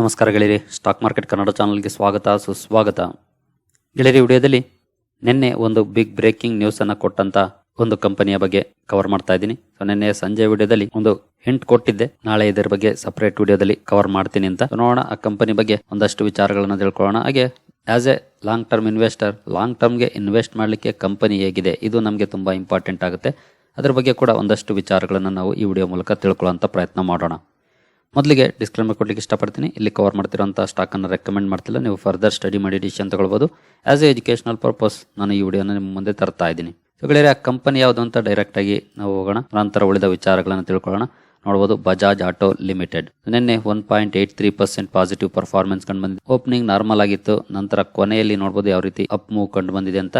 ನಮಸ್ಕಾರ ಗೆಳೆಯರಿ stock market Kannada ಚಾನಲ್ಗೆ ಸ್ವಾಗತ, ಸುಸ್ವಾಗತ. ಗೆಳೆಯರಿ, ವಿಡಿಯೋದಲ್ಲಿ ನಿನ್ನೆ ಒಂದು ಬಿಗ್ ಬ್ರೇಕಿಂಗ್ ನ್ಯೂಸ್ ಅನ್ನು ಕೊಟ್ಟಂತ ಒಂದು ಕಂಪನಿಯ ಬಗ್ಗೆ ಕವರ್ ಮಾಡ್ತಾ ಇದ್ದೀನಿ. ಸೊ ನಿನ್ನೆ ಸಂಜೆ ವಿಡಿಯೋದಲ್ಲಿ ಒಂದು ಹಿಂಟ್ ಕೊಟ್ಟಿದ್ದೆ. ನಾಳೆ ಇದರ ಬಗ್ಗೆ ಸಪರೇಟ್ ವಿಡಿಯೋದಲ್ಲಿ ಕವರ್ ಮಾಡ್ತೀನಿ ಅಂತ. ನೋಡೋಣ ಆ ಕಂಪನಿ ಬಗ್ಗೆ ಒಂದಷ್ಟು ವಿಚಾರಗಳನ್ನ ತಿಳ್ಕೊಳ್ಳೋಣ. ಹಾಗೆ as a long term investor long ಟರ್ಮ್ಗೆ invest ಮಾಡಲಿಕ್ಕೆ ಕಂಪನಿ ಹೇಗಿದೆ, ಇದು ನಮಗೆ ತುಂಬಾ ಇಂಪಾರ್ಟೆಂಟ್ ಆಗುತ್ತೆ. ಅದರ ಬಗ್ಗೆ ಕೂಡ ಒಂದಷ್ಟು ವಿಚಾರಗಳನ್ನು ನಾವು ಈ ವಿಡಿಯೋ ಮೂಲಕ ತಿಳ್ಕೊಳ್ಳೋಂಥ ಪ್ರಯತ್ನ ಮಾಡೋಣ. ಮೊದಲಿಗೆ ಡಿಸ್ಕ್ಲೇಮರ್ ಕೊಡ್ಲಿಕ್ಕೆ ಇಷ್ಟಪಡ್ತೀನಿ. ಇಲ್ಲಿ ಕವರ್ ಮಾಡ್ತಿರೋಂಥ ಸ್ಟಾಕನ್ನು ರೆಕಮೆಂಡ್ ಮಾಡ್ತಿಲ್ಲ. ನೀವು ಫರ್ದರ್ ಸ್ಟಡಿ ಮಾಡಿ ಡಿಸಿಷನ್ ತಗೊಳ್ಬೋದು. ಆಸ್ ಎ ಎಜುಕೇಶನಲ್ ಪರ್ಪಸ್ ನಾನು ಈ ವಿಡಿಯೋನ ನಿಮ್ಮ ಮುಂದೆ ತರ್ತಾ ಇದ್ದೀನಿ. ಸೊ ಗೆಳೆಯರೆ, ಆ ಕಂಪನಿ ಯಾವುದು ಅಂತ ಡೈರೆಕ್ಟಾಗಿ ನಾವು ಹೋಗೋಣ. ನಂತರ ಉಳಿದ ವಿಚಾರಗಳನ್ನು ತಿಳ್ಕೊಳ್ಳೋಣ. ನೋಡ್ಬೋದು ಬಜಾಜ್ ಆಟೋ ಲಿಮಿಟೆಡ್ ನಿನ್ನೆ one point eight three percent positive performance ಕಂಡು ಬಂದಿದೆ. ಓಪನಿಂಗ್ ನಾರ್ಮಲ್ ಆಗಿತ್ತು. ನಂತರ ಕೊನೆಯಲ್ಲಿ ನೋಡ್ಬೋದು ಯಾವ ರೀತಿ ಅಪ್ ಮೂವ್ ಕಂಡು ಬಂದಿದೆ ಅಂತ.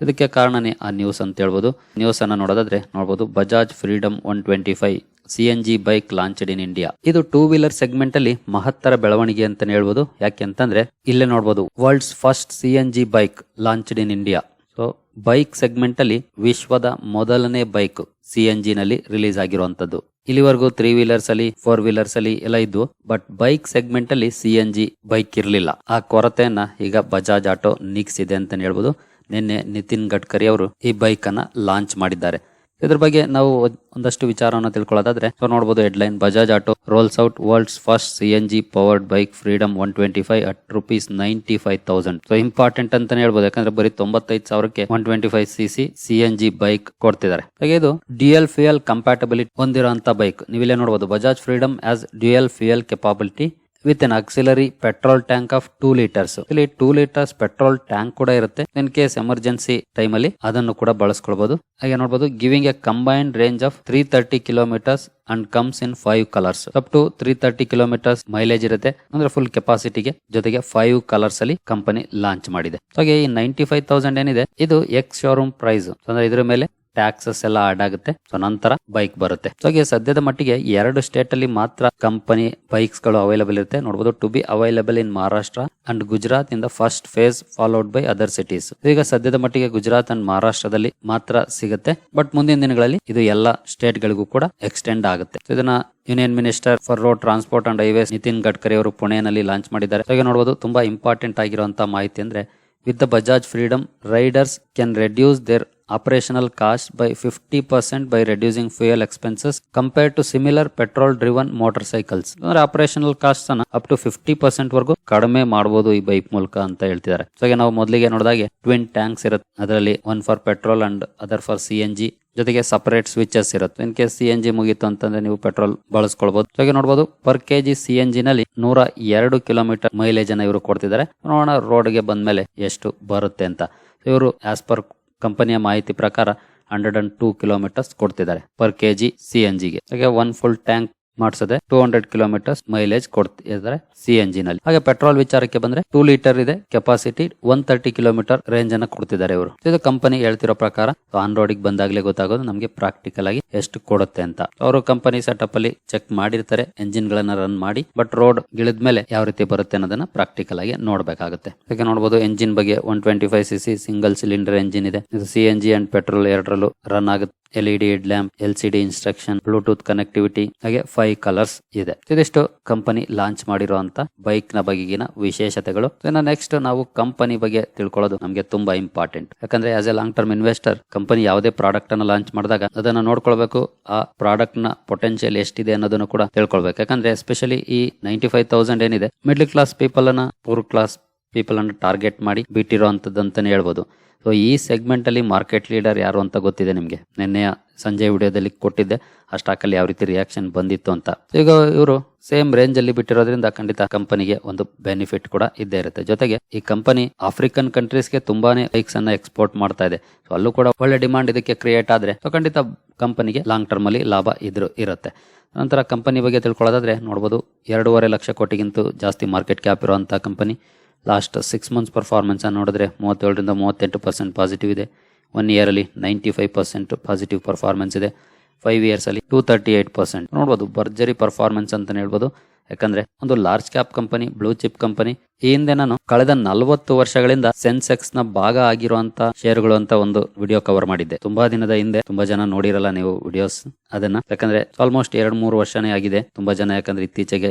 ಇದಕ್ಕೆ ಕಾರಣನೇ ಆ ನ್ಯೂಸ್ ಅಂತ ಹೇಳ್ಬೋದು. ನ್ಯೂಸ್ ಅನ್ನ ನೋಡೋದಾದ್ರೆ ನೋಡ್ಬೋದು Bajaj freedom one twenty five C N G bike launched in India. ಇದು ಟೂ ವೀಲರ್ ಸೆಗ್ಮೆಂಟ್ ಅಲ್ಲಿ ಮಹತ್ತರ ಬೆಳವಣಿಗೆ ಅಂತ ಹೇಳ್ಬೋದು. ಯಾಕೆಂತಂದ್ರೆ ಇಲ್ಲೇ ನೋಡ್ಬೋದು, world's first C N G bike launched in India. So bike segment ಅಲ್ಲಿ ವಿಶ್ವದ ಮೊದಲನೇ ಬೈಕ್ ಸಿ ಎನ್ ಜಿ ನಲ್ಲಿ ರಿಲೀಸ್ ಆಗಿರುವಂತದ್ದು ಇಲ್ಲಿವರೆಗೂ ತ್ರೀ ವೀಲರ್ಸ್ ಅಲ್ಲಿ ಫೋರ್ ವೀಲರ್ಸ್ ಅಲ್ಲಿ ಎಲ್ಲ ಇದ್ವು ಬಟ್ ಬೈಕ್ ಸೆಗ್ಮೆಂಟ್ ಅಲ್ಲಿ ಸಿ ಎನ್ ಜಿ ಬೈಕ್ ಇರಲಿಲ್ಲ. ಆ ಕೊರತೆಯನ್ನ ಈಗ ಬಜಾಜ್ ಆಟೋ ನೀಗ್ಸಿದೆ ಅಂತ ಹೇಳ್ಬೋದು. ನಿನ್ನೆ ನಿತಿನ್ ಗಡ್ಕರಿ ಅವರು ಈ ಬೈಕ್ ಅನ್ನ ಲಾಂಚ್ ಮಾಡಿದ್ದಾರೆ. ಇದ್ರ ಬಗ್ಗೆ ನಾವು ಒಂದ್- ಒಂದಷ್ಟು ವಿಚಾರವನ್ನು ತಿಳ್ಕೊಳ್ಳೋದಾದ್ರೆ, ಸೊ ನೋಡಬಹುದು headline, Bajaj auto, rolls out world's first C N G powered bike freedom one twenty five at rupees ninety five thousand. So important ಅಂತಾನೆ ಹೇಳ್ಬೋದು, ಯಾಕಂದ್ರೆ ಬರೀ ತೊಂಬತ್ತೈದು ಸಾವಿರಕ್ಕೆ one twenty five C C C N G bike ಕೊಡ್ತಿದ್ದಾರೆ. ಹಾಗೆ ಇದು dual fuel compatibility ಹೊಂದಿರುವಂತ ಬೈಕ್. ನೀವಿಲ್ಲೇ ನೋಡಬಹುದು Bajaj freedom as dual fuel capability with an auxiliary petrol tank of two litres ಇಲ್ಲಿ ಟೂ ಲೀಟರ್ಸ್ ಪೆಟ್ರೋಲ್ ಟ್ಯಾಂಕ್ ಕೂಡ ಇರುತ್ತೆ. In case emergency time ಅಲ್ಲಿ ಅದನ್ನು ಕೂಡ ಬಳಸ್ಕೊಳ್ಬಹುದು ಹಾಗೆ ನೋಡಬಹುದು giving a combined range of three thirty kilometres and comes in five colours up to three thirty kilometres mileage ಇರುತ್ತೆ. ಅಂದ್ರೆ ಫುಲ್ ಕೆಪಾಸಿಟಿಗೆ ಜೊತೆಗೆ ಫೈವ್ ಕಲರ್ಸ್ ಅಲ್ಲಿ ಕಂಪನಿ ಲಾಂಚ್ ಮಾಡಿದೆ. ಹಾಗೆ ಈ ನೈಂಟಿ ಫೈವ್ ತೌಸಂಡ್ ಏನಿದೆ, ಇದು ಎಕ್ಸ್ ಶೋರೂಮ್ ಪ್ರೈಸ್ ಅಂದ್ರೆ ಇದ್ರ ಮೇಲೆ ಟ್ಯಾಕ್ಸಸ್ ಎಲ್ಲ ಆಡ್ ಆಗುತ್ತೆ. ಸೊ ನಂತರ ಬೈಕ್ ಬರುತ್ತೆ. ಸೊ ಹಾಗೆ ಸದ್ಯದ ಮಟ್ಟಿಗೆ ಎರಡು ಸ್ಟೇಟ್ ಅಲ್ಲಿ ಮಾತ್ರ ಕಂಪನಿ ಬೈಕ್ಸ್ಗಳು ಅವೈಲಬಲ್ ಇರುತ್ತೆ. ನೋಡಬಹುದು to be available in Maharashtra and Gujarat in the first phase followed by other cities ಈಗ ಸದ್ಯದ ಮಟ್ಟಿಗೆ ಗುಜರಾತ್ ಅಂಡ್ ಮಹಾರಾಷ್ಟ್ರದಲ್ಲಿ ಮಾತ್ರ ಸಿಗುತ್ತೆ. ಬಟ್ ಮುಂದಿನ ದಿನಗಳಲ್ಲಿ ಇದು ಎಲ್ಲ ಸ್ಟೇಟ್ ಗಳಿಗೂ ಕೂಡ ಎಕ್ಸ್ಟೆಂಡ್ ಆಗುತ್ತೆ. ಇದನ್ನ union minister for road transport and highways Nitin Gadkari ಅವರು ಪುಣೆಯಲ್ಲಿ ಲಾಂಚ್ ಮಾಡಿದ್ದಾರೆ. ಹಾಗೆ ನೋಡಬಹುದು ತುಂಬಾ ಇಂಪಾರ್ಟೆಂಟ್ ಆಗಿರುವಂತಹ ಮಾಹಿತಿ ಅಂದ್ರೆ with the Bajaj freedom riders can reduce their cost by fifty percent by reducing fuel expenses compared to similar petrol driven motorcycles ಅಂದ್ರೆ ಆಪರೇಷನಲ್ ಕಾಸ್ಟ್ ಅನ್ನ ಅಪ್ ಟು ಫಿಫ್ಟಿ ಪರ್ಸೆಂಟ್ ವರೆಗೂ ಕಡಿಮೆ ಮಾಡಬಹುದು ಈ ಬೈಕ್ ಮೂಲಕ ಅಂತ ಹೇಳ್ತಿದ್ದಾರೆ. ಸೊ ನಾವು ಮೊದಲಿಗೆ ನೋಡಿದಾಗೆ ಟ್ವಿನ್ ಟ್ಯಾಂಕ್ಸ್ ಇರುತ್ತೆ. ಅದರಲ್ಲಿ one for petrol and other for C N G ಜೊತೆಗೆ ಸಪರೇಟ್ ಸ್ವಿಚಸ್ ಇರುತ್ತೆ. In case C N G ಮುಗೀತು ಅಂತಂದ್ರೆ ನೀವು ಪೆಟ್ರೋಲ್ ಬಳಸ್ಕೊಳ್ಬಹುದು ಹಾಗೆ ನೋಡಬಹುದು per KG C N G ನಲ್ಲಿ ನೂರ ಎರಡು ಕಿಲೋಮೀಟರ್ ಮೈಲೇಜ್ ಅನ್ನ ಇವರು ಕೊಡ್ತಿದ್ದಾರೆ. ನೋಡೋಣ ರೋಡ್ಗೆ ಬಂದ್ಮೇಲೆ ಎಷ್ಟು ಬರುತ್ತೆ ಅಂತ. ಇವರು ಆಸ್ ಪರ್ ಕಂಪನಿಯ ಮಾಹಿತಿ ಪ್ರಕಾರ ಹಂಡ್ರೆಡ್ ಅಂಡ್ ಟೂ ಕಿಲೋಮೀಟರ್ಸ್ ಕೊಡ್ತಿದ್ದಾರೆ per K G C N ಜಿಗೆ ಹಾಗೆ ಒನ್ ಫುಲ್ ಟ್ಯಾಂಕ್ ಮಾಡಿಸದೆ ಟೂ ಹಂಡ್ರೆಡ್ ಕಿಲೋಮೀಟರ್ಸ್ ಮೈಲೇಜ್ ಕೊಡ್ತಿದ್ದಾರೆ ಸಿ ಜಿ ನಲ್ಲಿ. ಹಾಗೆ ಪೆಟ್ರೋಲ್ ವಿಚಾರಕ್ಕೆ ಬಂದ್ರೆ ಟೂ ಲೀಟರ್ ಇದೆ capacity one thirty kilometre range ಅನ್ನ ಕೊಡ್ತಿದ್ದಾರೆ ಇವರು. ಇದು ಕಂಪನಿ ಹೇಳ್ತಿರೋ ಪ್ರಕಾರ ಆನ್ ರೋಡ್ ಬಂದಾಗ್ಲೇ ಗೊತ್ತಾಗೋದು ನಮಗೆ ಪ್ರಾಕ್ಟಿಕಲ್ ಆಗಿ ಎಷ್ಟು ಕೊಡುತ್ತೆ ಅಂತ. ಅವರು ಕಂಪನಿ ಸೆಟಪ್ ಅಲ್ಲಿ ಚೆಕ್ ಮಾಡಿರ್ತಾರೆ ಎಂಜಿನ್ ಗಳನ್ನ ರನ್ ಮಾಡಿ ಬಟ್ ರೋಡ್ ಗಿಳಿದ ಮೇಲೆ ಯಾವ ರೀತಿ ಬರುತ್ತೆ ಅನ್ನೋದನ್ನ ಪ್ರಾಕ್ಟಿಕಲ್ ಆಗಿ ನೋಡ್ಬೇಕಾಗುತ್ತೆ. ಯಾಕೆ ನೋಡಬಹುದು ಎಂಜಿನ್ ಬಗ್ಗೆ one twenty five C C single cylinder engine ಇದೆ. ಇದು C N G and petrol ಎರಡರಲ್ಲೂ ರನ್ ಆಗುತ್ತೆ. L E D head lamp L C D instruction bluetooth connectivity ಹಾಗೆ ಫೈವ್ ಕಲರ್ಸ್ ಇದೆ. ಇದಿಷ್ಟು ಕಂಪನಿ ಲಾಂಚ್ ಮಾಡಿರುವಂತ ಬೈಕ್ನ ಬಗೆಗಿನ ವಿಶೇಷತೆಗಳು. ನೆಕ್ಸ್ಟ್ ನಾವು ಕಂಪನಿ ಬಗ್ಗೆ ತಿಳ್ಕೊಳ್ಳೋದು ನಮಗೆ ತುಂಬಾ ಇಂಪಾರ್ಟೆಂಟ್ ಯಾಕಂದ್ರೆ as a long term investor company ಯಾವುದೇ ಪ್ರಾಡಕ್ಟ್ ಅನ್ನು ಲಾಂಚ್ ಮಾಡಿದಾಗ ಅದನ್ನ ನೋಡ್ಕೊಳ್ಬೇಕು, ಆ ಪ್ರಾಡಕ್ಟ್ನ ಪೊಟೆನ್ಶಿಯಲ್ ಎಷ್ಟಿದೆ ಅನ್ನೋದನ್ನು ಕೂಡ ತಿಳ್ಕೊಳ್ಬೇಕು. ಯಾಕಂದ್ರೆ ಎಸ್ಪೆಷಲಿ ಈ ನೈಂಟಿ ಫೈವ್ ತೌಸಂಡ್ ಏನಿದೆ ಮಿಡ್ಲ್ ಕ್ಲಾಸ್ ಪೀಪಲ್ ಅನ್ನ ಪೂರ್ ಕ್ಲಾಸ್ ಪೀಪಲ್ ಅನ್ನು ಟಾರ್ಗೆಟ್ ಮಾಡಿ ಬಿಟ್ಟಿರುವಂತದ್ದು ಅಂತಲೇ ಹೇಳ್ಬೋದು. ಸೊ ಈ ಸೆಗ್ಮೆಂಟ್ ಅಲ್ಲಿ ಮಾರ್ಕೆಟ್ ಲೀಡರ್ ಯಾರು ಅಂತ ಗೊತ್ತಿದೆ ನಿಮಗೆ? ನಿನ್ನೆಯ ಸಂಜೆ ವಿಡಿಯೋದಲ್ಲಿ ಕೊಟ್ಟಿದ್ದೆ. ಆ ಸ್ಟಾಕಲ್ಲಿ ಯಾವ ರೀತಿ ರಿಯಾಕ್ಷನ್ ಬಂದಿತ್ತು ಅಂತ. ಈಗ ಇವರು ಸೇಮ್ ರೇಂಜ್ ಅಲ್ಲಿ ಬಿಟ್ಟಿರೋದ್ರಿಂದ ಖಂಡಿತ ಕಂಪನಿಗೆ ಒಂದು ಬೆನಿಫಿಟ್ ಕೂಡ ಇದ್ದೇ ಇರುತ್ತೆ. ಜೊತೆಗೆ ಈ ಕಂಪನಿ ಆಫ್ರಿಕನ್ ಕಂಟ್ರೀಸ್ಗೆ ತುಂಬಾನೇ ಬೈಕ್ಸ್ ಅನ್ನ ಎಕ್ಸ್ಪೋರ್ಟ್ ಮಾಡ್ತಾ ಇದೆ. ಸೊ ಅಲ್ಲೂ ಕೂಡ ಒಳ್ಳೆ ಡಿಮಾಂಡ್ ಇದಕ್ಕೆ ಕ್ರಿಯೇಟ್ ಆದರೆ ಸೊ ಖಂಡಿತ ಕಂಪನಿಗೆ ಲಾಂಗ್ ಟರ್ಮ್ ಅಲ್ಲಿ ಲಾಭ ಇದ್ರು, ಇರುತ್ತೆ. ನಂತರ ಕಂಪನಿ ಬಗ್ಗೆ ತಿಳ್ಕೊಳ್ಳೋದಾದ್ರೆ, ನೋಡ್ಬೋದು, ಎರಡೂವರೆ ಲಕ್ಷ ಕೋಟಿಗಿಂತ ಜಾಸ್ತಿ ಮಾರ್ಕೆಟ್ ಕ್ಯಾಪ್ ಇರುವಂತಹ company last six months performance ನೋಡಿದ್ರೆ ಮೂವತ್ತೇಳರಿಂದ ಮೂವತ್ತೆಂಟು ಪರ್ಸೆಂಟ್ ಪಾಸಿಟಿವ್ ಇದೆ. One ಇಯರಲ್ಲಿ ninety five percent positive performance ಇದೆ. ಫೈವ್ ಇಯರ್ಸಲ್ಲಿ ಟೂ ತರ್ಟಿ ಏಟ್ ಪರ್ಸೆಂಟ್ ನೋಡ್ಬೋದು, ಭರ್ಜರಿ ಪರ್ಫಾರ್ಮೆನ್ಸ್ ಅಂತ ಹೇಳ್ಬೋದು. ಯಾಕಂದ್ರೆ ಒಂದು large cap company blue chip company ಈ ಹಿಂದೆ ನಾನು ಕಳೆದ ನಲವತ್ತು ವರ್ಷಗಳಿಂದ ಸೆನ್ಸೆಕ್ಸ್ನ ಭಾಗ ಆಗಿರುವಂತ ಶೇರ್ಗಳು ಅಂತ ಒಂದು ವಿಡಿಯೋ ಕವರ್ ಮಾಡಿದ್ದೆ. ತುಂಬಾ ದಿನದ ಹಿಂದೆ ತುಂಬಾ ಜನ ನೋಡಿರಲ್ಲ ನೀವು ವಿಡಿಯೋಸ್ ಅದನ್ನ. ಯಾಕಂದ್ರೆ ಆಲ್ಮೋಸ್ಟ್ ಎರಡ್ ಮೂರು ವರ್ಷನೇ ಆಗಿದೆ. ತುಂಬಾ ಜನ ಯಾಕಂದ್ರೆ ಇತ್ತೀಚೆಗೆ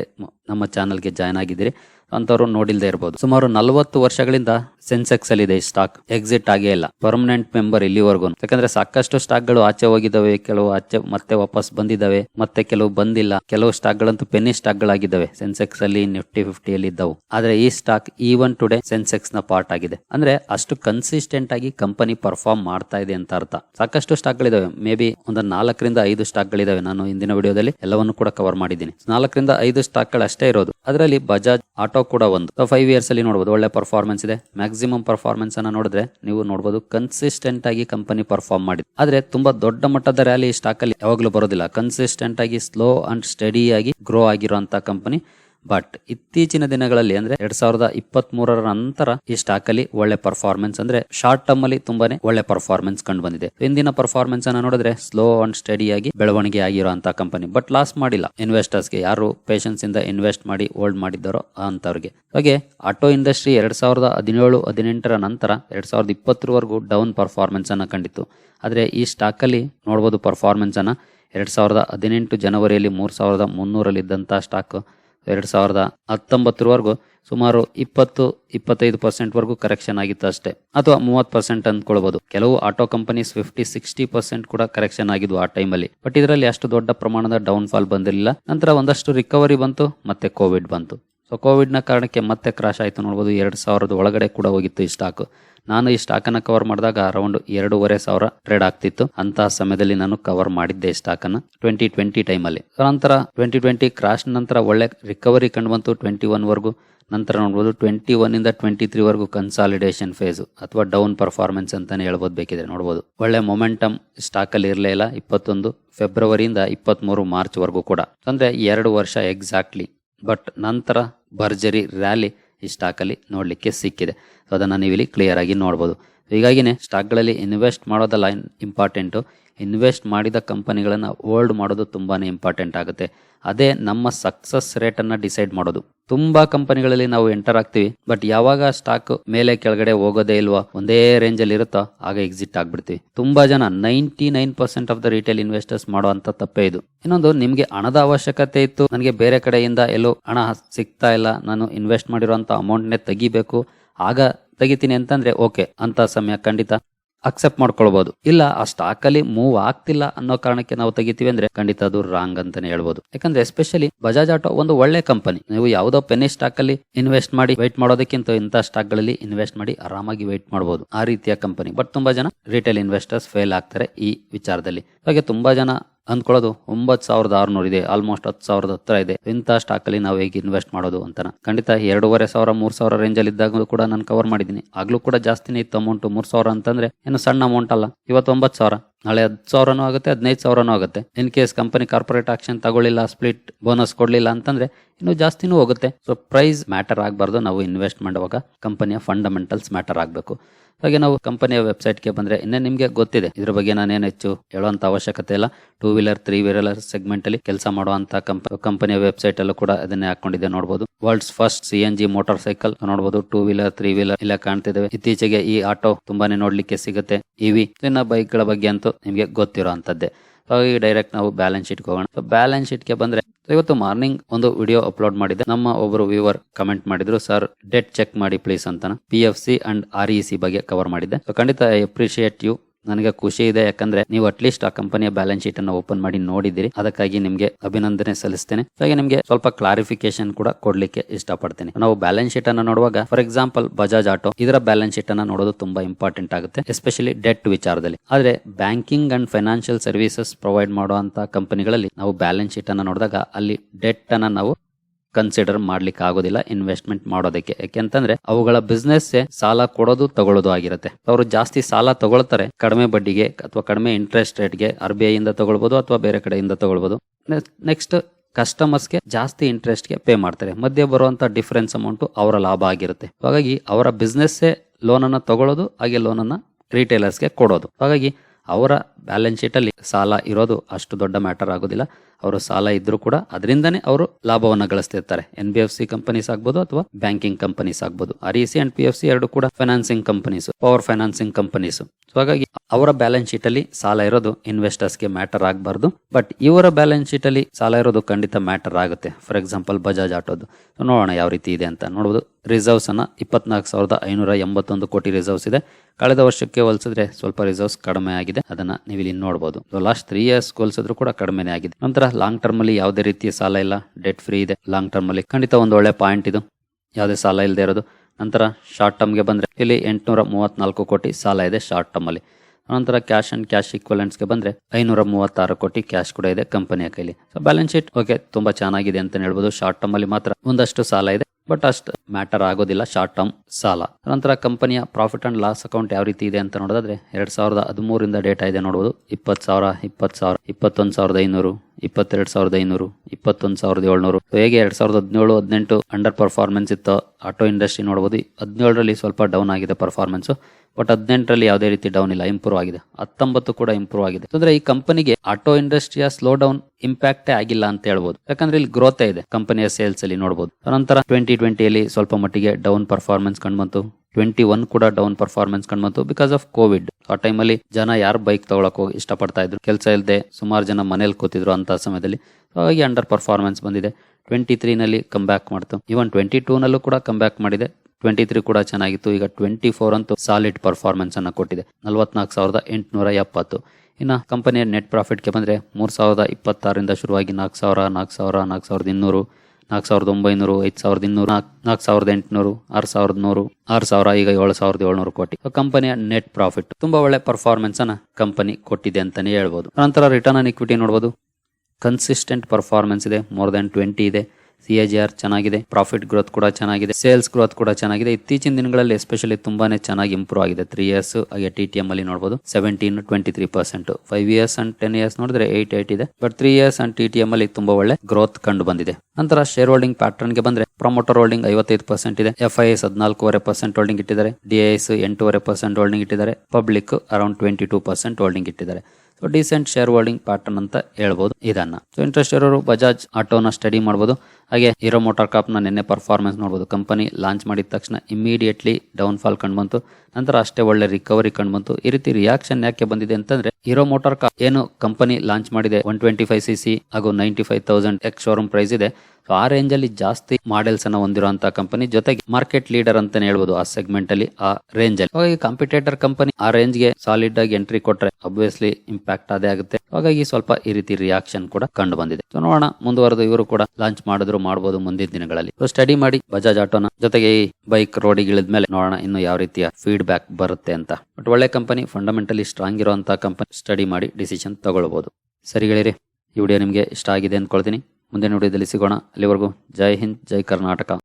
ನಮ್ಮ ಚಾನಲ್ಗೆ ಜಾಯ್ನ್ ಆಗಿದ್ದೀರಿ. ಅಂತವ್ರು ನೋಡಿಲ್ದೇ ಇರಬಹುದು ಸುಮಾರು ನಲವತ್ತು ವರ್ಷಗಳಿಂದ ಸೆನ್ಸೆಕ್ಸ್ ಅಲ್ಲಿ ಇದೆ ಈ ಸ್ಟಾಕ್ ಎಕ್ಸಿಟ್ ಆಗೇ ಇಲ್ಲ. ಪರ್ಮನೆಂಟ್ ಮೆಂಬರ್ ಇಲ್ಲಿವರೆಗೂ. ಯಾಕಂದ್ರೆ ಸಾಕಷ್ಟು ಸ್ಟಾಕ್ಗಳು ಆಚೆ ಹೋಗಿದ್ದಾವೆ, ಕೆಲವು ಆಚೆ ಮತ್ತೆ ವಾಪಸ್ ಬಂದಿದ್ದಾವೆ, ಮತ್ತೆ ಕೆಲವು ಬಂದಿಲ್ಲ. ಕೆಲವು ಸ್ಟಾಕ್ ಗಳಂತೂ ಪೆನ್ನಿ ಸ್ಟಾಕ್ ಗಳಾಗಿದ್ದಾವೆ. ಸೆನ್ಸೆಕ್ಸ್ ಅಲ್ಲಿ ನಿಫ್ಟಿ ಫಿಫ್ಟಿ ಅಲ್ಲಿ ಇದ್ದವು. ಆದ್ರೆ ಈ ಸ್ಟಾಕ್ ಈವನ್ ಟುಡೇ ಸೆನ್ಸೆಕ್ಸ್ನ ಪಾರ್ಟ್ ಆಗಿದೆ. ಅಂದ್ರೆ ಅಷ್ಟು ಕನ್ಸಿಸ್ಟೆಂಟ್ ಆಗಿ ಕಂಪನಿ ಪರ್ಫಾರ್ಮ್ ಮಾಡ್ತಾ ಇದೆ ಅಂತ ಅರ್ಥ. ಸಾಕಷ್ಟು ಸ್ಟಾಕ್ ಗಳಿದಾವೆ ಮೇ ಬಿ ಒಂದು ನಾಲ್ಕರಿಂದ ಐದು ಸ್ಟಾಕ್ ಗಳಿದಾವೆ ನಾನು ಇಂದಿನ ವಿಡಿಯೋದಲ್ಲಿ ಎಲ್ಲವನ್ನು ಕೂಡ ಕವರ್ ಮಾಡಿದ್ದೀನಿ. ನಾಲ್ಕರಿಂದ ಐದು ಸ್ಟಾಕ್ಗಳು ಅಷ್ಟೇ ಇರೋದು. ಅದರಲ್ಲಿ ಬಜಾಜ್ ಆಟೋ ಕೂಡ ಒಂದು. ಫೈವ್ ಇಯರ್ಸ್ ಅಲ್ಲಿ ನೋಡಬಹುದು ಒಳ್ಳೆ ಪರ್ಫಾರ್ಮೆನ್ಸ್ ಇದೆ. ಮ್ಯಾಕ್ಸಿಮಮ್ ಪರ್ಫಾರ್ಮೆನ್ಸ್ ಅನ್ನ ನೋಡಿದ್ರೆ ನೀವು ನೋಡಬಹುದು ಕನ್ಸಿಸ್ಟೆಂಟ್ ಆಗಿ ಕಂಪನಿ ಪರ್ಫಾರ್ಮ್ ಮಾಡಿದೆ ಆದ್ರೆ, ತುಂಬಾ ದೊಡ್ಡ ಮಟ್ಟದ ರ್ಯಾಲಿ ಸ್ಟಾಕ್ ಅಲ್ಲಿ ಯಾವಾಗಲೂ ಬರೋದಿಲ್ಲ. ಕನ್ಸಿಸ್ಟೆಂಟ್ ಆಗಿ ಸ್ಲೋ ಅಂಡ್ ಸ್ಟಡಿ ಆಗಿ ಗ್ರೋ ಆಗಿರುವಂತಹ ಕಂಪನಿ ಬಟ್ ಇತ್ತೀಚಿನ ದಿನಗಳಲ್ಲಿ ಅಂದ್ರೆ ಎರಡ್ ಸಾವಿರದ ಇಪ್ಪತ್ತ್ ಮೂರರ ನಂತರ ಈ ಸ್ಟಾಕ್ ಅಲ್ಲಿ ಒಳ್ಳೆ ಪರ್ಫಾರ್ಮೆನ್ಸ್ ಅಂದ್ರೆ ಶಾರ್ಟ್ ಟರ್ಮ್ ಅಲ್ಲಿ ತುಂಬಾನೇ ಒಳ್ಳೆ ಪರ್ಫಾರ್ಮೆನ್ಸ್ ಕಂಡು ಬಂದಿದೆ. ಇಂದಿನ ಪರ್ಫಾರ್ಮೆನ್ಸ್ ಅನ್ನ ನೋಡಿದ್ರೆ ಸ್ಲೋ ಅಂಡ್ ಸ್ಟಡಿ ಆಗಿ ಬೆಳವಣಿಗೆ ಆಗಿರುವಂತಹ ಕಂಪನಿ ಬಟ್ ಲಾಸ್ ಮಾಡಿಲ್ಲ. ಇನ್ವೆಸ್ಟರ್ಸ್ಗೆ ಯಾರು ಪೇಷನ್ಸ್ ಇಂದ ಇನ್ವೆಸ್ಟ್ ಮಾಡಿ ಹೋಲ್ಡ್ ಮಾಡಿದ್ದಾರೋ ಅಂತವ್ರಿಗೆ ಹಾಗೆ ಆಟೋ ಇಂಡಸ್ಟ್ರಿ ಎರಡ್ ಸಾವಿರದ ಹದಿನೇಳು, ಹದಿನೆಂಟರ ನಂತರ ಎರಡ್ ಸಾವಿರದ ಇಪ್ಪತ್ತರವರೆಗೂ ಡೌನ್ ಪರ್ಫಾರ್ಮೆನ್ಸ್ ಅನ್ನ ಕಂಡಿತ್ತು. ಆದ್ರೆ ಈ ಸ್ಟಾಕ್ ಅಲ್ಲಿ ನೋಡಬಹುದು ಪರ್ಫಾರ್ಮೆನ್ಸ್ ಅನ್ನ ಎರಡ್ ಸಾವಿರದ ಹದಿನೆಂಟು ಜನವರಿಯಲ್ಲಿ ಮೂರ್ ಸಾವಿರದ ಮುನ್ನೂರಲ್ಲಿ ಇದ್ದಂತ ಸ್ಟಾಕ್ ಎರಡ್ ಸಾವಿರದ ಹತ್ತೊಂಬತ್ತರವರೆಗೂ ಸುಮಾರು ಇಪ್ಪತ್ತು, ಇಪ್ಪತ್ತೈದು ಪರ್ಸೆಂಟ್ ವರೆಗೂ ಕರೆಕ್ಷನ್ ಆಗಿತ್ತು ಅಷ್ಟೇ. ಅಥವಾ ಮೂವತ್ತು ಪರ್ಸೆಂಟ್ ಅಂದ್ಕೊಳ್ಬಹುದು ಕೆಲವು auto companies fifty, sixty percent ಕೂಡ ಕರೆಕ್ಷನ್ ಆಗಿದ್ವು ಆ ಟೈಮಲ್ಲಿ. ಬಟ್ ಇದರಲ್ಲಿ ಅಷ್ಟು ದೊಡ್ಡ ಪ್ರಮಾಣದ ಡೌನ್ ಫಾಲ್ ಬಂದಿರಲಿಲ್ಲ. ನಂತರ ಒಂದಷ್ಟು ರಿಕವರಿ ಬಂತು, ಮತ್ತೆ ಕೋವಿಡ್ ಬಂತು. ಸೊ ಕೋವಿಡ್ನ ಕಾರಣಕ್ಕೆ ಮತ್ತೆ ಕ್ರಾಶ್ ಆಯಿತು ನೋಡ್ಬೋದು. ಎರಡು ಸಾವಿರದ ಒಳಗಡೆ ಕೂಡ ಹೋಗಿತ್ತು ಈ ಸ್ಟಾಕ್ ನಾನು ಈ ಸ್ಟಾಕನ್ನು ಕವರ್ ಮಾಡಿದಾಗ ಅರೌಂಡ್ ಎರಡೂವರೆ ಸಾವಿರ ಟ್ರೇಡ್ ಆಗ್ತಿತ್ತು. ಅಂತಹ ಸಮಯದಲ್ಲಿ ನಾನು ಕವರ್ ಮಾಡಿದ್ದೆ ಈ ಸ್ಟಾಕನ್ನು ಟ್ವೆಂಟಿ ಟ್ವೆಂಟಿ ಟೈಮಲ್ಲಿ ನಂತರ ಟ್ವೆಂಟಿ ಟ್ವೆಂಟಿ ಕ್ರಾಶ್ ನಂತರ ಒಳ್ಳೆ ರಿಕವರಿ ಕಂಡು ಬಂತು ಟ್ವೆಂಟಿ ಒನ್ವರೆಗೂ ನಂತರ ನೋಡ್ಬೋದು ಟ್ವೆಂಟಿ ಒನ್ನಿಂದ ಟ್ವೆಂಟಿ ತ್ರೀವರೆಗೂ ಕನ್ಸಾಲಿಡೇಷನ್ ಫೇಸು ಅಥವಾ ಡೌನ್ ಪರ್ಫಾರ್ಮೆನ್ಸ್ ಅಂತಲೇ ಹೇಳ್ಬೋದು ಬೇಕಿದ್ರೆ ನೋಡ್ಬೋದು. ಒಳ್ಳೆ ಮೊಮೆಂಟಮ್ ಸ್ಟಾಕಲ್ಲಿ ಇರಲೇ ಇಲ್ಲ. ಇಪ್ಪತ್ತೊಂದು ಫೆಬ್ರವರಿಯಿಂದ ಇಪ್ಪತ್ತ್ಮೂರು ಮಾರ್ಚ್ವರೆಗೂ ಮಾರ್ಚ್ ವರೆಗೂ ಕೂಡ. ಅಂದರೆ ಎರಡು ವರ್ಷ ಎಕ್ಸಾಕ್ಟ್ಲಿ ಬಟ್ ನಂತರ ಭರ್ಜರಿ ರ್ಯಾಲಿ ಈ ನೋಡಲಿಕ್ಕೆ ಸಿಕ್ಕಿದೆ. ಸೊ ಅದನ್ನು ನೀವಿಲ್ಲಿ ಇಲ್ಲಿ ಕ್ಲಿಯರ್ ಆಗಿ ನೋಡಬಹುದು ಹೀಗಾಗಿನೇ ಸ್ಟಾಕ್ಗಳಲ್ಲಿ ಇನ್ವೆಸ್ಟ್ ಮಾಡೋದಲ್ಲ ಇಂಪಾರ್ಟೆಂಟು. ಇನ್ವೆಸ್ಟ್ ಮಾಡಿದ ಕಂಪನಿಗಳನ್ನು ಹೋಲ್ಡ್ ಮಾಡೋದು ತುಂಬಾ ಇಂಪಾರ್ಟೆಂಟ್ ಆಗುತ್ತೆ. ಅದೇ ನಮ್ಮ ಸಕ್ಸಸ್ ರೇಟನ್ನು ಡಿಸೈಡ್ ಮಾಡೋದು. ತುಂಬಾ ಕಂಪನಿಗಳಲ್ಲಿ ನಾವು ಎಂಟರ್ ಆಗ್ತೀವಿ, ಬಟ್ ಯಾವಾಗ ಸ್ಟಾಕ್ ಮೇಲೆ ಕೆಳಗಡೆ ಹೋಗೋದೇ ಇಲ್ವಾ ಒಂದೇ ರೇಂಜ್ ಅಲ್ಲಿ ಇರುತ್ತೋ ಆಗ ಎಕ್ಸಿಟ್ ಆಗ್ಬಿಡ್ತೀವಿ. ತುಂಬಾ ಜನ ninety nine percent of the retail investors ಮಾಡುವಂತ ತಪ್ಪೇ ಇದು. ಇನ್ನೊಂದು, ನಿಮಗೆ ಹಣದ ಅವಶ್ಯಕತೆ ಇತ್ತು, ನನಗೆ ಬೇರೆ ಕಡೆಯಿಂದ ಎಲ್ಲೋ ಹಣ ಸಿಗ್ತಾ ಇಲ್ಲ, ನಾನು ಇನ್ವೆಸ್ಟ್ ಮಾಡಿರುವಂತ ಅಮೌಂಟ್ನೇ ತೆಗಿಬೇಕು, ಆಗ ತೆಗಿತೀನಿ ಅಂತಂದ್ರೆ ಓಕೆ, ಅಂತ ಸಮಯ ಖಂಡಿತ ಅಕ್ಸೆಪ್ಟ್ ಮಾಡ್ಕೊಳ್ಬಹುದು ಇಲ್ಲ, ಆ ಸ್ಟಾಕ್ ಅಲ್ಲಿ ಮೂವ್ ಆಗ್ತಿಲ್ಲ ಅನ್ನೋ ಕಾರಣಕ್ಕೆ ನಾವು ತೆಗಿತೀವಿ ಅಂದ್ರೆ ಖಂಡಿತ ಅದು ರಾಂಗ್ ಅಂತಾನೆ ಹೇಳ್ಬೋದು. ಯಾಕಂದ್ರೆ ಎಸ್ಪೆಷಲಿ ಬಜಾಜ್ ಆಟೋ ಒಂದು ಒಳ್ಳೆ ಕಂಪನಿ ನೀವು ಯಾವುದೋ ಪೆನ್ನಿ ಸ್ಟಾಕ್ ಅಲ್ಲಿ ಇನ್ವೆಸ್ಟ್ ಮಾಡಿ ವೈಟ್ ಮಾಡೋದಕ್ಕಿಂತ ಇಂಥ ಸ್ಟಾಕ್ಗಳಲ್ಲಿ ಇನ್ವೆಸ್ಟ್ ಮಾಡಿ ಆರಾಮಾಗಿ ವೈಟ್ ಮಾಡಬಹುದು ಆ ರೀತಿಯ ಕಂಪನಿ ಬಟ್ ತುಂಬಾ ಜನ ರಿಟೇಲ್ ಇನ್ವೆಸ್ಟರ್ಸ್ ಫೇಲ್ ಆಗ್ತಾರೆ ಈ ವಿಚಾರದಲ್ಲಿ. ಹಾಗೆ ತುಂಬಾ ಜನ ಅಂದ್ಕೊಳ್ಳೋದು ಒಂಬತ್ತು ಸಾವಿರದ ಆರುನೂರು ಇದೆ. ಆಲ್ಮೋಸ್ಟ್ ಹತ್ತು ಸಾವಿರದ ಹತ್ರ ಇದೆ. ಇಂಥ ಸ್ಟಾಕ್ ಅಲ್ಲಿ ನಾವು ಹೇಗೆ ಇನ್ವೆಸ್ಟ್ ಮಾಡೋದು ಅಂತ ಖಂಡಿತ ಎರಡೂವರೆ ಸಾವಿರ, ಮೂರು ಸಾವಿರ ರೇಂಜ್ ಅಲ್ಲಿ ಇದ್ದಾಗ ಕೂಡ ನಾನು ಕವರ್ ಮಾಡಿದ್ದೀನಿ. ಆಗ್ಲೂ ಕೂಡ ಜಾಸ್ತಿನೇ ಇತ್ತು ಅಮೌಂಟ್ ಮೂರು ಸಾವಿರ ಅಂತಂದ್ರೆ ಏನು ಸಣ್ಣ ಅಮೌಂಟ್ ಅಲ್ಲ. ಇವತ್ತು ಒಂಬತ್ತು ಸಾವಿರ. ನಾಳೆ ಹತ್ತು ಸಾವಿರನೂ ಆಗುತ್ತೆ, ಹದಿನೈದು ಸಾವಿರನೂ ಆಗುತ್ತೆ. In case company corporate action ತಗೊಳ್ಳಿಲ್ಲ ಸ್ಪ್ಲಿಟ್ ಬೋನಸ್ ಕೊಡ್ಲಿಲ್ಲ ಅಂತಂದ್ರೆ ಇನ್ನು ಜಾಸ್ತಿನೂ ಹೋಗುತ್ತೆ. ಸೊ ಪ್ರೈಸ್ ಮ್ಯಾಟರ್ ಆಗಬಾರ್ದು. ನಾವು ಇನ್ವೆಸ್ಟ್ ಮಾಡುವಾಗ ಕಂಪನಿಯ ಫಂಡಮೆಂಟಲ್ಸ್ ಮ್ಯಾಟರ್ ಆಗಬೇಕು. ಹಾಗೆ ನಾವು ಕಂಪನಿಯ ವೆಬ್ಸೈಟ್ಗೆ ಬಂದ್ರೆ ಇನ್ನೇ ನಿಮಗೆ ಗೊತ್ತಿದೆ. ಇದ್ರ ಬಗ್ಗೆ ನಾನೇನು ಹೆಚ್ಚು ಹೇಳುವಂತ ಅವಶ್ಯಕತೆ ಇಲ್ಲ. Two wheeler three wheeler segment ಅಲ್ಲಿ ಕೆಲಸ ಮಾಡುವಂತ ಕಂಪನಿಯ ವೆಬ್ಸೈಟ್ ಅಲ್ಲೂ ಕೂಡ ಅದನ್ನೇ ಹಾಕೊಂಡಿದೆ ನೋಡಬಹುದು world's first C N G motorcycle ನೋಡಬಹುದು ಟೂ ವೀಲರ್ ತ್ರೀ ವೀಲರ್ ಇಲ್ಲ ಕಾಣ್ತಿದ್ದೇವೆ ಇತ್ತೀಚೆಗೆ ಈ ಆಟೋ ತುಂಬಾನೇ ನೋಡ್ಲಿಕ್ಕೆ ಸಿಗುತ್ತೆ. ಇವಿ ಇನ್ನ ಬೈಕ್ಗಳ ಬಗ್ಗೆ ಅಂತೂ ನಿಮಗೆ ಗೊತ್ತಿರೋ ಅಂತದ್ದೇ ಹಾಗಾಗಿ ಡೈರೆಕ್ಟ್ ನಾವು ಬ್ಯಾಲೆನ್ಸ್ ಶೀಟ್ಗೆ ಹೋಗೋಣ. ಬ್ಯಾಲೆನ್ಸ್ ಶೀಟ್ಗೆ ಬಂದ್ರೆ ಇವತ್ತು ಮಾರ್ನಿಂಗ್ ಒಂದು ವಿಡಿಯೋ ಅಪ್ಲೋಡ್ ಮಾಡಿದೆ ನಮ್ಮ ಒಬ್ಬರು ವ್ಯೂವರ್ ಕಮೆಂಟ್ ಮಾಡಿದ್ರು, ಸರ್, ಡೆಟ್ ಚೆಕ್ ಮಾಡಿ ಪ್ಲೀಸ್ ಅಂತ P C and R E C ಬಗ್ಗೆ ಕವರ್ ಮಾಡಿದ್ದೆ. ಖಂಡಿತ ಐ ಅಪ್ರಿಶಿಯೇಟ್ ಯು ನನಗೆ ಖುಷಿ ಇದೆ, ಯಾಕಂದ್ರೆ ನೀವು ಅಟ್ಲೀಸ್ಟ್ ಆ ಕಂಪನಿಯ ಬ್ಯಾಲೆನ್ಸ್ ಶೀಟ್ ಅನ್ನು ಓಪನ್ ಮಾಡಿ ನೋಡಿದಿರಿ ಅದಕ್ಕಾಗಿ ನಿಮಗೆ ಅಭಿನಂದನೆ ಸಲ್ಲಿಸ್ತೇನೆ. ಹಾಗೆ ನಿಮಗೆ ಸ್ವಲ್ಪ ಕ್ಲಾರಿಫಿಕೇಶನ್ ಕೂಡ ಕೊಡ್ಲಿಕ್ಕೆ ಇಷ್ಟಪಡ್ತೇನೆ. ನಾವು ಬ್ಯಾಲೆನ್ಸ್ ಶೀಟ್ ಅನ್ನು ನೋಡುವಾಗ ಫಾರ್ ಎಕ್ಸಾಂಪಲ್ ಬಜಾಜ್ ಆಟೋ ಇದರ ಬ್ಯಾಲೆನ್ಸ್ ಶೀಟ್ ಅನ್ನು ನೋಡೋದು ತುಂಬಾ ಇಂಪಾರ್ಟೆಂಟ್ ಆಗುತ್ತೆ ಎಸ್ಪೆಷಲಿ ಡೆಟ್ ವಿಚಾರದಲ್ಲಿ. ಆದ್ರೆ banking and financial services provide ಮಾಡುವಂತಹ ಕಂಪನಿಗಳಲ್ಲಿ ನಾವು ಬ್ಯಾಲೆನ್ಸ್ ಶೀಟ್ ಅನ್ನು ನೋಡಿದಾಗ ಅಲ್ಲಿ ಡೆಟ್ ಅನ್ನ ನಾವು ಕನ್ಸಿಡರ್ ಮಾಡ್ಲಿಕ್ಕೆ ಆಗೋದಿಲ್ಲ ಇನ್ವೆಸ್ಟ್ಮೆಂಟ್ ಮಾಡೋದಕ್ಕೆ ಯಾಕೆಂತಂದ್ರೆ ಅವುಗಳ ಬಿಸ್ನೆಸ್ ಸಾಲ ಕೊಡೋದು ತಗೊಳ್ಳೋದು ಆಗಿರುತ್ತೆ. ಅವರು ಜಾಸ್ತಿ ಸಾಲ ತಗೊಳ್ತಾರೆ, ಕಡಿಮೆ ಬಡ್ಡಿಗೆ ಅಥವಾ ಕಡಿಮೆ ಇಂಟ್ರೆಸ್ಟ್ ರೇಟ್ಗೆ ಆರ್ ಬಿ ಐ ಇಂದ ತಗೊಳ್ಬಹುದು ಅಥವಾ ಬೇರೆ ಕಡೆಯಿಂದ ತಗೊಳ್ಬಹುದು ನೆಕ್ಸ್ಟ್ ಕಸ್ಟಮರ್ಸ್ಗೆ ಜಾಸ್ತಿ ಇಂಟ್ರೆಸ್ಟ್ಗೆ ಪೇ ಮಾಡ್ತಾರೆ. ಮಧ್ಯೆ ಬರುವಂತ ಡಿಫರೆನ್ಸ್ ಅಮೌಂಟ್ ಅವರ ಲಾಭ ಆಗಿರುತ್ತೆ. ಹಾಗಾಗಿ ಅವರ ಬಿಸ್ನೆಸ್ ಲೋನ್ ಅನ್ನ ತಗೊಳ್ಳೋದು, ಹಾಗೆ ಲೋನ್ ಅನ್ನ ರಿಟೇಲರ್ಸ್ಗೆ ಕೊಡೋದು. ಹಾಗಾಗಿ ಅವರ ಬ್ಯಾಲೆನ್ಸ್ ಶೀಟ್ ಅಲ್ಲಿ ಸಾಲ ಇರೋದು ಅಷ್ಟು ದೊಡ್ಡ ಮ್ಯಾಟರ್ ಆಗೋದಿಲ್ಲ. ಅವರು ಸಾಲ ಇದ್ರೂ ಕೂಡ ಅದರಿಂದನೇ ಅವರು ಲಾಭವನ್ನು ಗಳಿಸ್ತಿರ್ತಾರೆ. N B F C companies ಆಗ್ಬೋದು ಅಥವಾ ಬ್ಯಾಂಕಿಂಗ್ ಕಂಪನೀಸ್ ಆಗ್ಬೋದು. R E C and P F C ಎರಡು ಕೂಡ financing companies power financing companies so ಹಾಗಾಗಿ ಅವರ ಬ್ಯಾಲೆನ್ಸ್ ಶೀಟ್ ಅಲ್ಲಿ ಸಾಲ ಇರೋದು ಇನ್ವೆಸ್ಟರ್ಸ್ಗೆ ಮ್ಯಾಟರ್ ಆಗಬಾರ್ದು. ಬಟ್ ಇವರ ಬ್ಯಾಲೆನ್ಸ್ ಶೀಟ್ ಅಲ್ಲಿ ಸಾಲ ಇರೋದು ಖಂಡಿತ ಮ್ಯಾಟರ್ ಆಗುತ್ತೆ. ಫಾರ್ ಎಕ್ಸಾಂಪಲ್ ಬಜಾಜ್ ಆಟೋದು ನೋಡೋಣ ಯಾವ ರೀತಿ ಇದೆ ಅಂತ ನೋಡಬಹುದು ರಿಸರ್ವ್ಸ್ ಅನ್ನ ಇಪ್ಪತ್ನಾಲ್ಕು ಸಾವಿರದ ಐನೂರ ಎಂಬತ್ತೊಂದು ಕೋಟಿ ರಿಸರ್ವ್ಸ್ ಇದೆ. ಕಳೆದ ವರ್ಷಕ್ಕೆ ಹೋಲಿಸಿದ್ರೆ ಸ್ವಲ್ಪ ರಿಸರ್ವ್ಸ್ ಕಡಿಮೆ ಆಗಿದೆ. ಅದನ್ನ ನೀವು ಇಲ್ಲಿ ನೋಡಬಹುದು ಲಾಸ್ಟ್ ತ್ರೀ ಇಯರ್ಸ್ ಹೋಲಿಸಿದ್ರು ಕೂಡ ಕಡಿಮೆನೇ ಆಗಿದೆ. ನಂತರ ಲಾಂಗ್ ಟರ್ಮ್ ಅಲ್ಲಿ ಯಾವುದೇ ರೀತಿಯ ಸಾಲ ಇಲ್ಲ. ಡೆಟ್ ಫ್ರೀ ಇದೆ. ಲಾಂಗ್ ಟರ್ಮ್ ಅಲ್ಲಿ ಖಂಡಿತ ಒಂದು ಒಳ್ಳೆ ಪಾಯಿಂಟ್ ಇದು. ಯಾವುದೇ ಸಾಲ ಇಲ್ಲದೆ ಇರೋದು. ನಂತರ ಶಾರ್ಟ್ ಟರ್ಮ್ಗೆ ಬಂದ್ರೆ ಇಲ್ಲಿ ಎಂಟುನೂರ ಮೂವತ್ನಾಲ್ಕು ಕೋಟಿ ಸಾಲ ಇದೆ ಶಾರ್ಟ್ ಟರ್ಮ್ ಅಲ್ಲಿ ನಂತರ ಕ್ಯಾಶ್ ಅಂಡ್ ಕ್ಯಾಶ್ಗೆ ಬಂದ್ರೆ ಐನೂರ ಮೂವತ್ತಾರು ಕೋಟಿ ಕ್ಯಾಶ್ ಕೂಡ ಇದೆ ಕಂಪನಿಯ ಕೈಲಿ. ಸೊ ಬ್ಯಾಲೆನ್ಸ್ ಶೀಟ್ ಓಕೆ ತುಂಬಾ ಚೆನ್ನಾಗಿದೆ ಅಂತ ಹೇಳ್ಬೋದು. ಶಾರ್ಟ್ ಟರ್ಮ್ ಅಲ್ಲಿ ಮಾತ್ರ ಒಂದಷ್ಟು ಸಾಲ ಇದೆ. ಬಟ್ ಅಷ್ಟು ಮ್ಯಾಟರ್ ಆಗೋದಿಲ್ಲ. ಶಾರ್ಟ್ ಟರ್ಮ್ ಸಾಲ. ನಂತರ ಕಂಪನಿಯ ಪ್ರಾಫಿಟ್ ಅಂಡ್ ಲಾಸ್ ಅಕೌಂಟ್ ಯಾವ ರೀತಿ ಇದೆ ಅಂತ ನೋಡೋದಾದ್ರೆ ಎರಡ್ ಸಾವಿರದ ಹದಿಮೂರಿಂದ ಡೇಟಾ ಇದೆ ನೋಡಬಹುದು ಇಪ್ಪತ್ತು ಸಾವಿರ ಇಪ್ಪತ್ತು ಸಾವಿರ, ಇಪ್ಪತ್ತೊಂದು ಸಾವಿರದ ಐನೂರು, ಇಪ್ಪತ್ತೆರಡು ಸಾವಿರದ ಐನೂರು, ಇಪ್ಪತ್ತೊಂದು ಸಾವಿರದ ಏಳ್ನೂರು. ಹೇಗೆ ಎರಡ್ ಸಾವಿರದ ಹದಿನೇಳು, ಹದಿನೆಂಟು ಅಂಡರ್ ಪರ್ಫಾರ್ಮೆನ್ಸ್ ಇತ್ತು ಆಟೋ ಇಂಡಸ್ಟ್ರಿ ನೋಡಬಹುದು ಹದಿನೇಳರಲ್ಲಿ ಸ್ವಲ್ಪ ಡೌನ್ ಆಗಿದೆ ಪರ್ಫಾರ್ಮೆನ್ಸ್ ಬಟ್ ಹದಿನೆಂಟರಲ್ಲಿ ಯಾವುದೇ ರೀತಿ ಡೌನ್ ಇಲ್ಲ ಇಂಪ್ರೂವ್ ಆಗಿದೆ. ಹತ್ತೊಂಬತ್ತು ಕೂಡ ಇಂಪ್ರೂವ್ ಆಗಿದೆ. ಅಂದ್ರೆ ಈ ಕಂಪನಿಗೆ ಆಟೋ ಇಂಡಸ್ಟ್ರಿಯ ಸ್ಲೋ ಡೌನ್ ಇಂಪ್ಯಾಕ್ಟ್ ಆಗಿಲ್ಲ ಅಂತ ಹೇಳ್ಬೋದು. ಯಾಕಂದ್ರೆ ಇಲ್ಲಿ ಗ್ರೋತ್ ಇದೆ. ಕಂಪನಿಯ ಸೇಲ್ಸ್ ಅಲ್ಲಿ ನೋಡಬಹುದು ನಂತರ ಟ್ವೆಂಟಿ ಟ್ವೆಂಟಿಯಲ್ಲಿ ಸ್ವಲ್ಪ ಮಟ್ಟಿಗೆ ಡೌನ್ ಪರ್ಫಾರ್ಮೆನ್ಸ್ ಕಂಡುಬಂತು ಟ್ವೆಂಟಿ ಒನ್ ಕೂಡ ಡೌನ್ ಪರ್ಫಾರ್ಮೆನ್ಸ್ ಕಂಡುಬಂತು ಬಿಕಾಸ್ ಆಫ್ ಕೋವಿಡ್ ಆ ಟೈಮಲ್ಲಿ ಜನ ಯಾರು ಬೈಕ್ ತಗೊಳಕ್ ಇಷ್ಟಪಡ್ತಾ ಇದ್ರು. ಕೆಲಸ ಇಲ್ಲದೆ ಸುಮಾರು ಜನ ಮನೇಲಿ ಕೂತಿದ್ರು ಅಂತ ಸಮಯದಲ್ಲಿ. ಹಾಗಾಗಿ ಅಂಡರ್ ಪರ್ಫಾರ್ಮೆನ್ಸ್ ಬಂದಿದೆ. ಟ್ವೆಂಟಿ ತ್ರೀನಲ್ಲಿ ಕಮ್ ಬ್ಯಾಕ್ ಮಾಡ್ತು. ಇವನ್ ಟ್ವೆಂಟಿ ಟೂನಲ್ಲೂ ಕೂಡ ಕಮ್ ಬ್ಯಾಕ್ ಮಾಡಿದೆ. ಟ್ವೆಂಟಿ ತ್ರೀ ಕೂಡ ಚೆನ್ನಾಗಿತ್ತು. ಈಗ ಟ್ವೆಂಟಿ ಫೋರ್ ಅಂತೂ ಸಾಲಿಡ್ ಪರ್ಫಾರ್ಮೆನ್ಸ್ ಅನ್ನು ಕೊಟ್ಟಿದೆ. ನಲವತ್ನಾಲ್ಕು ಸಾವಿರದ ಎಂಟುನೂರ ಎಪ್ಪತ್ತು. ಇನ್ನು ಕಂಪನಿಯ ನೆಟ್ ಪ್ರಾಫಿಟ್ಗೆ ಬಂದರೆ ಮೂರು ಸಾವಿರದ ಇಪ್ಪತ್ತಾರರಿಂದ ಶುರುವಾಗಿ ನಾಲ್ಕು ಸಾವಿರ ನಾಲ್ಕು ಸಾವಿರ, ನಾಲ್ಕು ಸಾವಿರದ ಇನ್ನೂರು, ನಾಲ್ಕು ಸಾವಿರದ ಒಂಬೈನೂರು, ಐದು ಸಾವಿರದ ಇನ್ನೂರು, ನಾಲ್ಕು ಸಾವಿರದ ಎಂಟುನೂರು, ಆರು ಸಾವಿರದ ನೂರು, ಆರು ಸಾವಿರ, ಈಗ ಏಳು ಸಾವಿರದ ಏಳ್ನೂರು ಕೋಟಿ. ಕಂಪನಿಯ ನೆಟ್ ಪ್ರಾಫಿಟ್ ತುಂಬಾ ಒಳ್ಳೆ ಪರ್ಫಾರ್ಮೆನ್ಸ್ ಅನ್ನ ಕಂಪನಿ ಕೊಟ್ಟಿದೆ ಅಂತಾನೆ ಹೇಳ್ಬೋದು. ನಂತರ ರಿಟರ್ನ್ ಆನ್ ಇಕ್ವಿಟಿ ನೋಡ್ಬೋದು. ಕನ್ಸಿಸ್ಟೆಂಟ್ ಪರ್ಫಾರ್ಮೆನ್ಸ್ ಇದೆ. ಮೋರ್ ದನ್ ಟ್ವೆಂಟಿ ಇದೆ. ಸಿ ಎ ಜಿ ಆರ್ ಚೆನ್ನಾಗಿದೆ ಪ್ರಾಫಿಟ್ ಗ್ರೋತ್ ಕೂಡ ಚೆನ್ನಾಗಿದೆ ಸೇಲ್ಸ್ ಗ್ರೋತ್ ಕೂಡ ಚೆನ್ನಾಗಿದೆ. ಇತ್ತೀಚಿನ ದಿನಗಳಲ್ಲಿ ಎಸ್ಪೆಷಲಿ ತುಂಬಾನೇ ಚೆನ್ನಾಗಿ ಇಂಪ್ರೂವ್ ಆಗಿದೆ. ತ್ರೀ ಇಯರ್ಸ್ ಹಾಗೆ ಟಿ ಟಿ ಎಂ ಅಲ್ಲಿ ನೋಡಬಹುದು seventeen twenty three percent five years and ten years ನೋಡಿದ್ರೆ ಏಟ್ ಏಟ್ ಇದೆ. But three years and T T M ಅಲ್ಲಿ ತುಂಬಾ ಒಳ್ಳೆ ಗ್ರೋತ್ ಕಂಡು ಬಂದಿದೆ. ನಂತರ ಶೇರ್ ಹೋಲ್ಡಿಂಗ್ ಪ್ಯಾಟರ್ನ್ಗೆ ಬಂದ್ರೆ ಪ್ರಮೋಟರ್ ಹೋಲ್ಡಿಂಗ್ ಐವತ್ತೈದು ಪರ್ಸೆಂಟ್ ಇದೆ. ಎಫ್ ಐ ಎಸ್ ಹದಿನಾಲ್ಕೂವರೆ ಪರ್ಸೆಂಟ್ ಹೋಲ್ಡಿಂಗ್ ಇಟ್ಟಿದ್ದಾರೆ. ಡಿ ಎಸ್ ಎಂಟೂವರೆ ಪರ್ಸೆಂಟ್ ಹೋಲ್ಡಿಂಗ್ ಇಟ್ಟಿದ್ದಾರೆ. Public around twenty two percent holding ಇಟ್ಟಿದ್ದಾರೆ. ಡಿಸೆಂಟ್ ಶೇರ್ ಹೋಲ್ಡಿಂಗ್ ಪ್ಯಾಟರ್ನ್ ಅಂತ ಹೇಳ್ಬೋದು ಇದನ್ನ. ಸೊ ಇಂಟ್ರೆಸ್ಟ್ ಇರೋರು ಬಜಾಜ್ ಆಟೋನ ಸ್ಟಡಿ ಮಾಡಬಹುದು ಹಾಗೆ ಹೀರೋ ಮೋಟಾರ್ ಕಾಪ್ನ ನಿನ್ನೆ ಪರ್ಫಾರ್ಮೆನ್ಸ್ ನೋಡಬಹುದು ಕಂಪನಿ ಲಾಂಚ್ ಮಾಡಿದ ತಕ್ಷಣ ಇಮಿಡಿಯೇಟ್ಲಿ ಡೌನ್ ಫಾಲ್ ಕಂಡುಬಂತು ನಂತರ ಅಷ್ಟೇ ಒಳ್ಳೆ ರಿಕವರಿ ಕಂಡು ಬಂತು. ಈ ರೀತಿ ರಿಯಾಕ್ಷನ್ ಯಾಕೆ ಬಂದಿದೆ ಅಂತಂದ್ರೆ ಹೀರೋ ಮೋಟಾರ್ ಕಾಪ್ ಏನು ಕಂಪನಿ ಲಾಂಚ್ ಮಾಡಿದೆ one twenty five C C ಹಾಗೂ ninety five thousand ex showroom price ಇದೆ. ಆ ರೇಂಜ್ ಅಲ್ಲಿ ಜಾಸ್ತಿ ಮಾಡೆಲ್ಸ್ ಅನ್ನ ಹೊಂದಿರುವಂತಹ ಕಂಪನಿ ಜೊತೆಗೆ ಮಾರ್ಕೆಟ್ ಲೀಡರ್ ಅಂತಾನೆ ಹೇಳ್ಬೋದು ಆ ಸೆಗ್ಮೆಂಟ್ ಅಲ್ಲಿ, ಆ ರೇಂಜ್ ಅಲ್ಲಿ. ಹಾಗಾಗಿ ಕಾಂಪಿಟೇಟರ್ ಕಂಪನಿ ಆ ರೇಂಜ್ಗೆ ಸಾಲಿಡ್ ಆಗಿ ಎಂಟ್ರಿ ಕೊಟ್ರೆ ಅಬ್ವಿಯಸ್ಲಿ ಇಂಪ್ಯಾಕ್ಟ್ ಅದೇ ಆಗುತ್ತೆ. ಹಾಗಾಗಿ ಸ್ವಲ್ಪ ಈ ರೀತಿ ರಿಯಾಕ್ಷನ್ ಕೂಡ ಕಂಡು ಬಂದಿದೆ. ನೋಡೋಣ, ಮುಂದುವರೆದ ಇವರು ಕೂಡ ಲಾಂಚ್ ಮಾಡಿದ್ರು ಮಾಡಬಹುದು ಮುಂದಿನ ದಿನಗಳಲ್ಲಿ. ಸೊ ಸ್ಟಡಿ ಮಾಡಿ ಬಜಾಜ್ ಆಟೋನ ಜೊತೆಗೆ ಈ ಬೈಕ್ ರೋಡಿಗೆ ಮೇಲೆ ನೋಡೋಣ ಇನ್ನು ಯಾವ ರೀತಿಯ ಫೀಡ್ಬ್ಯಾಕ್ ಬರುತ್ತೆ ಅಂತ. ಬಟ್ ಒಳ್ಳೆ ಕಂಪನಿ ಫಂಡಮೆಂಟಲಿ ಸ್ಟ್ರಾಂಗ್ ಇರುವಂತಹ ಕಂಪನಿ ಸ್ಟಡಿ ಮಾಡಿ ಡಿಸಿಷನ್ ತಗೊಳ್ಬಹುದು ಸರಿ ಗೆಳೆಯರಿ, ಈ ವಿಡಿಯೋ ನಿಮಗೆ ಇಷ್ಟ ಆಗಿದೆ ಅಂದ್ಕೊಳ್ತೀನಿ. ಮುಂದಿನ ವಿಡಿಯೋದಲ್ಲಿ ಸಿಗೋಣ. ಅಲ್ಲಿವರೆಗೂ ಜೈ ಹಿಂದ್ ಜೈ ಕರ್ನಾಟಕ.